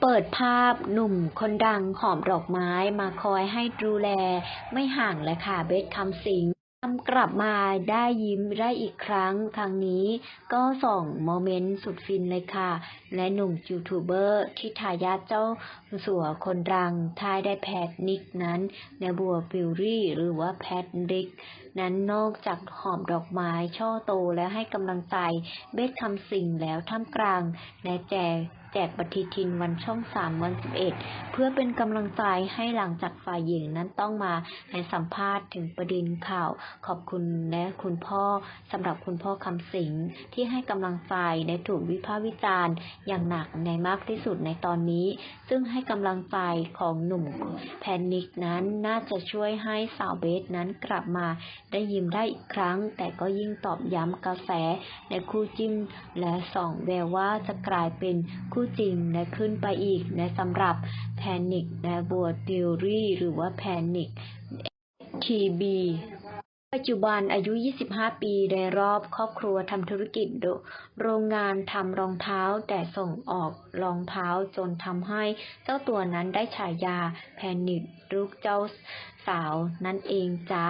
เปิดภาพหนุ่มคนดังหอมดอกไม้มาคอยให้ดูแล ไม่ห่างเลยค่ะเบสคำสิงทำกลับมาได้ยิ้มได้อีกครั้ง ครั้งนี้ก็ส่งโมเมนต์สุดฟินเลยค่ะ และหนุ่มยูทูบเบอร์ที่ทายาทเจ้าสัวคนดังทายได้แพทนิกนั้นในบัวบิวรี่หรือว่าแพทนิก นั้นนอกจากหอมดอกไม้ช่อโตและให้กำลังใจเบสคำสิงแล้วท่ามกลางในแจ แจกปฏิทินวันช่องสามวันสิบเอ็ดเพื่อเป็นกำลังใจให้หลังจากฝ่ายหญิงนั้นต้องมาในสัมภาษณ์ถึงประเด็นข่าว ขอบคุณและคุณพ่อสำหรับคุณพ่อคำสิงที่ให้กำลังใจในถูกวิพากษ์วิจารณ์อย่างหนักในมากที่สุดในตอนนี้ ซึ่งให้กำลังใจของหนุ่มแพนิกนั้นน่าจะช่วยให้สาวเบสนั้นกลับมาได้ยิ้มได้อีกครั้ง แต่ก็ยิ่งตอบย้ำกระแสในคู่จิ้มและส่องแววว่าจะกลายเป็นคู่จริงและขึ้นไปอีกในสำหรับแพนิกและบัวดิวรี่หรือว่าแพนิกทีบีปัจจุบันอายุ 25 ปีในรอบครอบครัวทำธุรกิจโรงงานทำรองเท้าแต่ส่งออกรองเท้าจนทำให้เจ้าตัวนั้นได้ฉายาแพนิกลูกเจ้าสาวนั่นเองจ้า